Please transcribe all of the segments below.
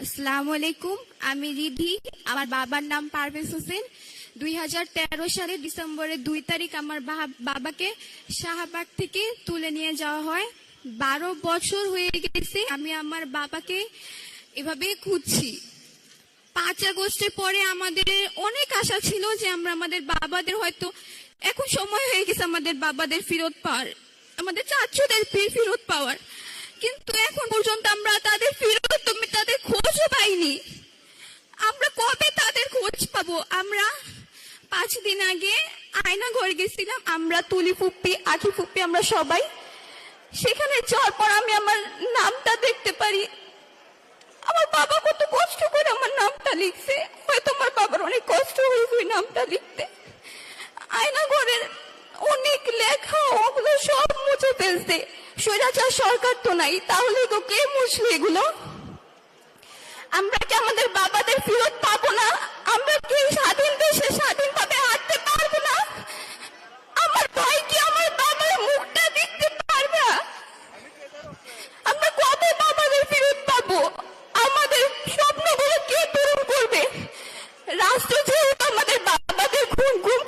আসসালামু আলাইকুম, আমি রিধি, আমার বাবার নাম পারভেজ হোসেন। দুই হাজার তেরো সালে ডিসেম্বরের দুই তারিখ আমার বাবাকে শাহবাগ থেকে তুলে নিয়ে যাওয়া হয়। বারো বছর হয়ে গেছে, আমি আমার বাবাকে এভাবে খুঁজছি। পাঁচ আগস্টের পরে আমাদের অনেক আশা ছিল যে আমরা আমাদের বাবাদের হয়তো, এখন সময় হয়ে গেছে আমাদের বাবাদের ফেরত পাওয়ার, আমাদের চাচুদের ফেরত পাওয়ার। কিন্তু এখন পর্যন্ত আমরা তাদের ফেরত পাইনি। আমরা কবে তাদের খোঁজ পাবো? আমরা পাঁচ দিন আগে আয়না ঘর গেছিলাম। আমরা তুলি ফুপ্পি আখি ফুপ্পি আমরা সবাই। সেখানে যাওয়ার পর আমি আমার নামটা দেখতে পারি। আমার বাবা কত কষ্ট করে আমার নামটা লিখছে। হয়তো আমার বাবার অনেক কষ্ট হয়েছে ওই নামটা লিখতে। আয়না ঘরের অনেক লেখা, ওগুলো সব মুছে ফেলছে। স্বৈরাচার সরকার তো নাই তাহলে তো কে মুছবে এগুলো? আমরা কি আমাদের বাবাদের ফেরত পাবো না? আমরা কি স্বাধীন দেশে স্বাধীনভাবে হাঁটতে পারব না? আমার ভাই কি আমার বাবার মুখটা দেখতে পারবে আমরা কবে বাবাদের ফেরত পাবো? আমাদের স্বপ্নগুলো কে পূরণ করবে? রাষ্ট্র যেহেতু আমাদের বাবাদের ঘুম গুম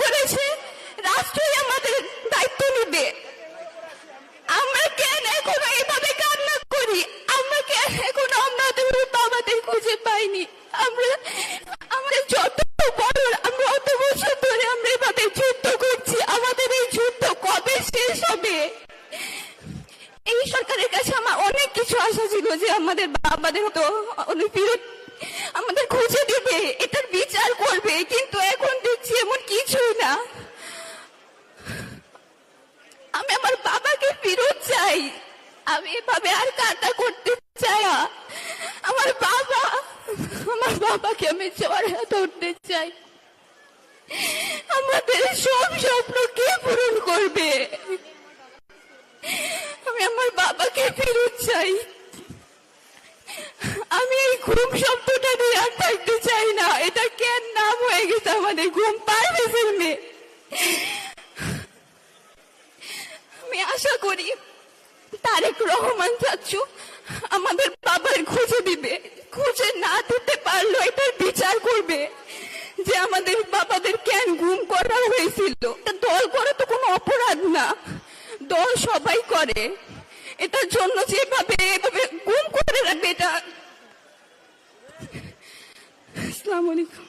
এই সরকারের কাছে আমার অনেক কিছু আশা ছিল যে আমাদের বাবাদের তো অনেক ফেরত আমাদের খুঁজে দেবে, এটার বিচার করবে, কিন্তু এখন দেখছি এমন কিছুই না। আমি আমার বাবাকে ফেরত চাই। আমি এভাবে আর কান্না করতে চাই না। আমার বাবা, আমার বাবাকে আমি জড়া ধরতে চাই। আমাদের সব স্বপ্ন কে পূরণ করবে আমি আমার বাবাকে ফেরত চাই। আমি এই ঘুম শব্দটা নিয়ে আর থাকতে চাই না। এটা কেন নাম হয়ে গেছে আমাদের ঘুম পারবে ফেলবে? আমি আশা করি তারেক রহমান চাচ্ছু আমাদের বাবার খুঁজে দিবে। খুঁজে না দিতে পারল এটার বিচার করবে যে আমাদের বাবাদের কেন গুম করা হয়েছিল। দল করে তো কোনো অপরাধ না। দল সবাই করে। এটার জন্য যেভাবে এভাবে গুম করে রাখবে এটা। আসসালামু আলাইকুম।